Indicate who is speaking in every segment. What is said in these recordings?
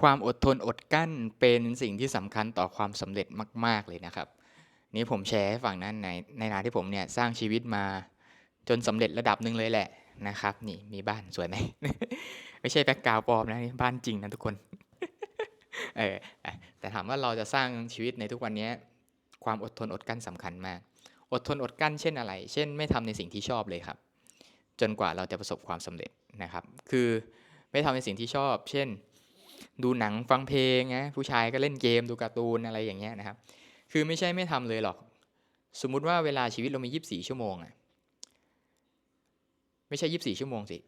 Speaker 1: ความอดทนอดกั้นเป็นสิ่งที่สำคัญต่อความสำเร็จมาก ๆ เลยนะครับ นี่ผมแชร์ให้ฟังนะในในฐาที่ผมเนี่ยสร้างชีวิตมาจนสำเร็จระดับหนึ่งเลยแหละนะครับ นี่มีบ้านสวยไหมไม่ใช่แบ็กกราวปลอมนะนี่บ้านจริงนะทุกคนเออแต่ถามว่าเราจะสร้างชีวิตในทุกวันนี้ความอดทนอดกั้นสำคัญมาก อดทนอดกั้นเช่นอะไร เช่นไม่ทำในสิ่งที่ชอบเลยครับ จนกว่าเราจะประสบความสำเร็จนะครับ คือไม่ทำในสิ่งที่ชอบ เช่น ดูหนังฟังเพลงนะผู้ชายก็เล่นเกมดูการ์ตูนอะไรอย่างเงี้ยนะครับ คือไม่ใช่ไม่ทำเลยหรอก สมมุติว่าเวลาชีวิตเรามี 24 ชั่วโมงอะไม่ใช่ 24 ชั่วโมงสิ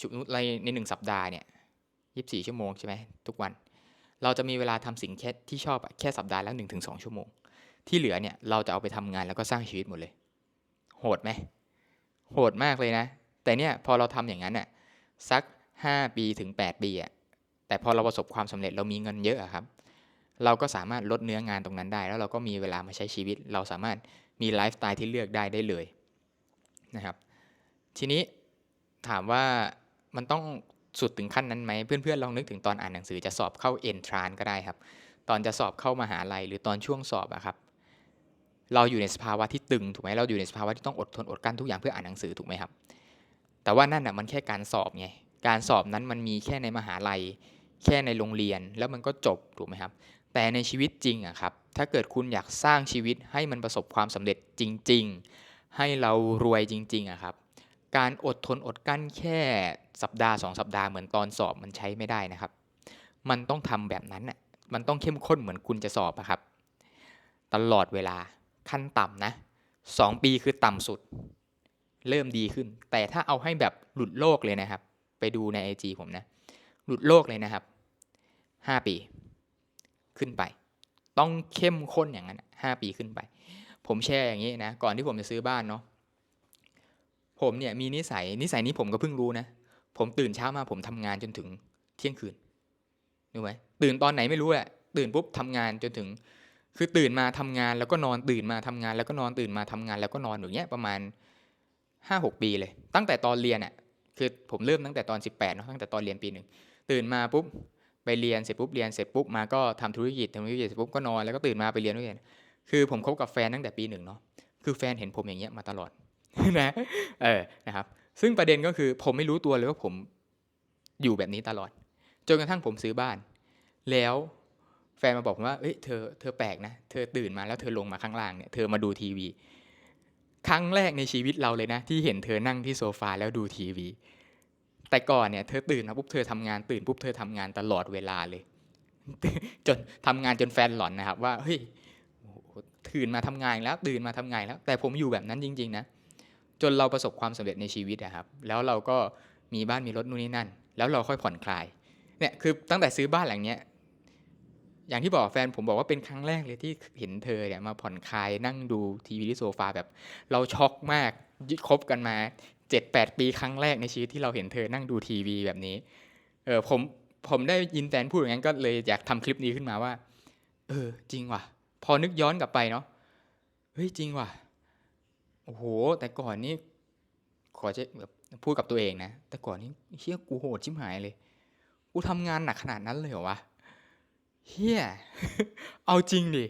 Speaker 1: สมมติในในหนึ่งสัปดาห์เนี่ย 24 ชั่วโมงใช่ไหมทุกวัน เราจะมีเวลาทำสิ่งแค่ที่ชอบแค่สัปดาห์ละ1-2 ชั่วโมง ที่เหลือเนี่ยเราจะเอาไปทำงานแล้วก็สร้างชีวิตหมดเลย โหดไหมโหดมากเลยนะ แต่เนี่ยพอเราทำอย่างนั้นน่ะสัก 5 ปีถึง 8 ปีอะ แต่พอเราประสบความสำเร็จเรามีเงินเยอะครับเราก็สามารถลดเนื้องานตรงนั้นได้ แล้วเราก็มีเวลามาใช้ชีวิต เราสามารถมีไลฟ์สไตล์ที่เลือกได้ได้เลยนะครับทีนี้ถามว่ามันต้องสุดถึงขั้นนั้นไหมเพื่อนๆลองนึกถึงตอนอ่านหนังสือจะสอบเข้าเอนทรานก็ได้ครับ ตอนจะสอบเข้ามหาลัยหรือตอนช่วงสอบอะครับเราอยู่ในสภาวะที่ตึงถูกไหมเราอยู่ในสภาวะที่ต้องอดทนอดกั้นทุกอย่างเพื่ออ่านหนังสือถูกไหมครับ แต่ว่านั่นน่ะมันแค่การสอบไงการสอบนั้นมันมีแค่ในมหาลัย แค่ในโรงเรียนแล้วมันก็จบถูกไหมครับ แต่ในชีวิตจริงอะครับ ถ้าเกิดคุณอยากสร้างชีวิตให้มันประสบความสำเร็จจริง ๆ ให้เรารวยจริงๆอะครับ การอดทนอดกลั้นแค่สัปดาห์สองสัปดาห์เหมือนตอนสอบมันใช้ไม่ได้นะครับ มันต้องทำแบบนั้นน่ะมันต้องเข้มข้นเหมือนคุณจะสอบอะครับ ตลอดเวลาขั้นต่ำนะสองปีคือต่ำสุด เริ่มดีขึ้น แต่ถ้าเอาให้แบบหลุดโลกเลยนะครับ ไปดูใน IG ผมนะ หลุดโลกเลยนะครับ ห้าปี ขึ้นไป ต้องเข้มข้นอย่างนั้นห้าปีขึ้นไป ผมแชร์อย่างนี้นะ ก่อนที่ผมจะซื้อบ้านเนาะ ผมเนี่ยมีนิสัย นิสัยนี้ผมก็เพิ่งรู้นะ ผมตื่นเช้ามาผมทำงานจนถึงเที่ยงคืนรู้ไหมตื่นตอนไหนไม่รู้แหละ ตื่นปุ๊บทำงานจนถึง คือตื่นมาทำงานแล้วก็นอน ตื่นมาทำงาน แล้วก็นอน ตื่นมาทำงาน แล้วก็นอนอย่างเงี้ยประมาณห้าหกปีเลย ตั้งแต่ตอนเรียนอะ่ะคือผมเริ่มตั้งแต่ตอน 18เนาะตั้งแต่ตอนเรียนปีหนึ่งตื่นมาปุ๊บ ไปเรียนเสร็จปุ๊บเรียนเสร็จปุ๊บมาก็ทำธุรกิจทำธุรกิจเสร็จปุ๊บก็นอนแล้วก็ตื่นมาไปเรียนด้วยกันคือผมคบกับแฟนตั้งแต่ปีหนึ่งเนาะคือแฟนเห็นผมอย่างเงี้ยมาตลอดนะเออนะครับซึ่งประเด็นก็คือผมไม่รู้ตัวเลยว่าผมอยู่แบบนี้ตลอด จนกระทั่งผมซื้อบ้าน แล้วแฟนมาบอกผมว่า เอ้ยเธอเธอแปลกนะ เธอตื่นมาแล้วเธอลงมาข้างล่างเนี่ย เธอมาดูทีวี ครั้งแรกในชีวิตเราเลยนะ ที่เห็นเธอนั่งที่โซฟาแล้วดูทีวี แต่ก่อนเนี่ยเธอตื่นมาปุ๊บเธอทำงานตื่นปุ๊บเธอทำงานตลอดเวลาเลย จนทำงานจนแฟนหลอนนะครับ ว่าเฮ้ยตื่นมาทำงานแล้วตื่นมาทำงานแล้ว แต่ผมอยู่แบบนั้นจริง ๆ นะ จนเราประสบความสำเร็จในชีวิตอะครับ แล้วเราก็มีบ้านมีรถนู่นนี่นั่น แล้วเราค่อยผ่อนคลายเนี่ยคือตั้งแต่ซื้อบ้านหลังเนี้ยอย่างที่บอกแฟนผมบอกว่าเป็นครั้งแรกเลยที่เห็นเธอเนี่ยมาผ่อนคลายนั่งดูทีวีที่โซฟาแบบ เราช็อกมากยึดคบกันมา เจ็ดแปดปีครั้งแรกในชีวิตที่เราเห็นเธอนั่งดูทีวีแบบนี้ เออผมผมได้ยินแฟนพูดอย่างนั้นก็เลยอยากทำคลิปนี้ขึ้นมาว่า เออ จริงว่ะ พอนึกย้อนกลับไปเนาะเฮ้ยจริงว่ะโอ้โห แต่ก่อนนี่ขอจะแบบพูดกับตัวเองนะ แต่ก่อนนี่เฮียกูโหดชิบหายเลย กูทำงานหนักขนาดนั้นเลยเหรอวะเฮียเอาจริงดิ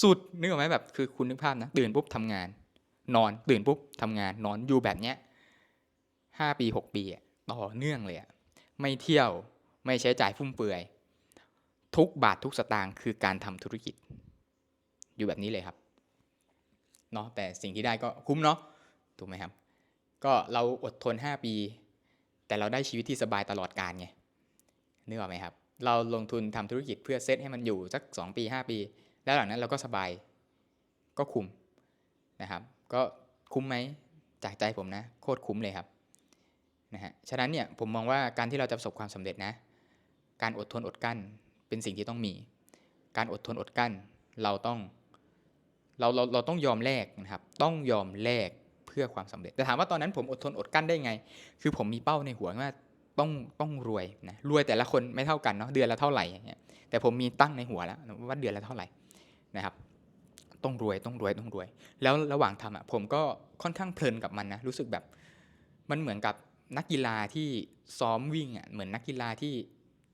Speaker 1: สุดนึกออกไหมแบบ คือคุณนึกภาพนะตื่นปุ๊บทำงาน นอนตื่นปุ๊บทำงานนอนอยู่แบบเนี้ยห้าปีหกปีต่อเนื่องเลยอะไม่เที่ยวไม่ใช้จ่ายฟุ่มเฟือย ทุกบาททุกสตางค์คือการทำธุรกิจ อยู่แบบนี้เลยครับเนาะแต่สิ่งที่ได้ก็คุ้มเนาะถูกไหมครับ ก็เราอดทน 5 ปี แต่เราได้ชีวิตที่สบายตลอดการไงนึกออกไหมครับ เราลงทุนทำธุรกิจเพื่อเซตให้มันอยู่สัก 2 ปี 5 ปี แล้วหลังนั้นเราก็สบายก็คุ้มนะครับ ก็คุ้มไหมจากใจผมนะโคตรคุ้มเลยครับนะฮะฉะนั้นเนี่ยผมมองว่าการที่เราจะประสบความสำเร็จนะ การอดทนอดกั้นเป็นสิ่งที่ต้องมี การอดทนอดกั้นเราต้องเราเราเราต้องยอมแลกนะครับ ต้องยอมแลกเพื่อความสำเร็จ แต่ถามว่าตอนนั้นผมอดทนอดกั้นได้ไง คือผมมีเป้าในหัวว่าต้องต้องรวยนะรวยแต่ละคนไม่เท่ากันเนาะเดือนละเท่าไหร่อย่างเงี้ยแต่ผมมีตั้งในหัวแล้วว่าเดือนละเท่าไหร่นะครับ ต้องรวยต้องรวยต้องรวย แล้วระหว่างทำอะผมก็ค่อนข้างเพลินกับมันนะรู้สึกแบบมันเหมือนกับนักกีฬาที่ซ้อมวิ่งอะเหมือนนักกีฬาที่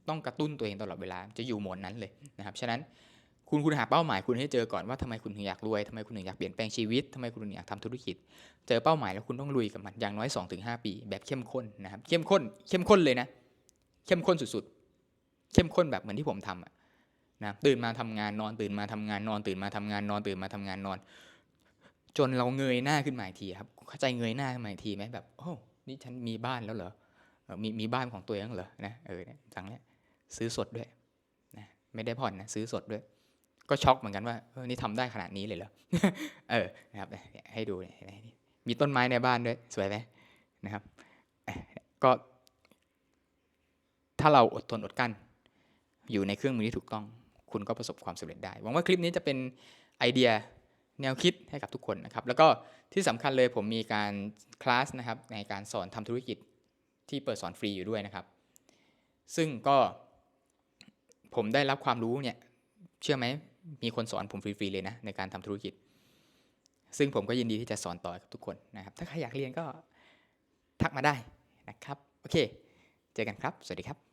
Speaker 1: ต้องกระตุ้นตัวเองตลอดเวลาจะอยู่โหมดนั้นเลยนะครับฉะนั้นคุณคุณหาเป้าหมายคุณให้เจอก่อนว่าทำไมคุณถึงอยากรวยทำไมคุณถึงอยากเปลี่ยนแปลงชีวิตทำไมคุณถึงอยากทำธุรกิจ เจอเป้าหมายแล้วคุณต้องลุยกับมันอย่างน้อย 2-5 ปี แบบเข้มข้นนะครับเข้มข้น เข้มข้นเลยนะ เข้มข้นสุดๆ เข้มข้นแบบเหมือนที่ผมทำอะ นะตื่นมาทำงานนอนตื่นมาทำงานนอนตื่นมาทำงานนอนตื่นมาทำงานนอน จนเราเงยหน้าขึ้นมาอีกทีครับเข้าใจเงยหน้าขึ้นมาอีกทีไหมแบบโอ้นี่ฉันมีบ้านแล้วเหรอมีมีบ้านของตัวเองเหรอนะเออเนี่ยสั่งเนี่ยซื้อสดด้วยนะไม่ได้ผ่อนนะซื้อสดด้วย ก็ช็อกเหมือนกันว่าเออนี่ทำได้ขนาดนี้เลยเหรอเออนะครับให้ดูเนี่ยมีต้นไม้ในบ้านด้วยสวยไหมนะครับก็ ถ้าเราอดทนอดกั้นอยู่ในเครื่องมือที่ถูกต้อง คุณก็ประสบความสำเร็จได้ หวังว่าคลิปนี้จะเป็นไอเดียแนวคิดให้กับทุกคนนะครับ แล้วก็ที่สำคัญเลยผมมีการคลาสนะครับในการสอนทำธุรกิจที่เปิดสอนฟรีอยู่ด้วยนะครับ ซึ่งก็ผมได้รับความรู้เนี่ยเชื่อไหมมีคนสอนผมฟรีๆเลยนะในการทำธุรกิจ ซึ่งผมก็ยินดีที่จะสอนต่อกับทุกคนนะครับ ถ้าใครอยากเรียนก็ทักมาได้นะครับ โอเค เจอกันครับ สวัสดีครับ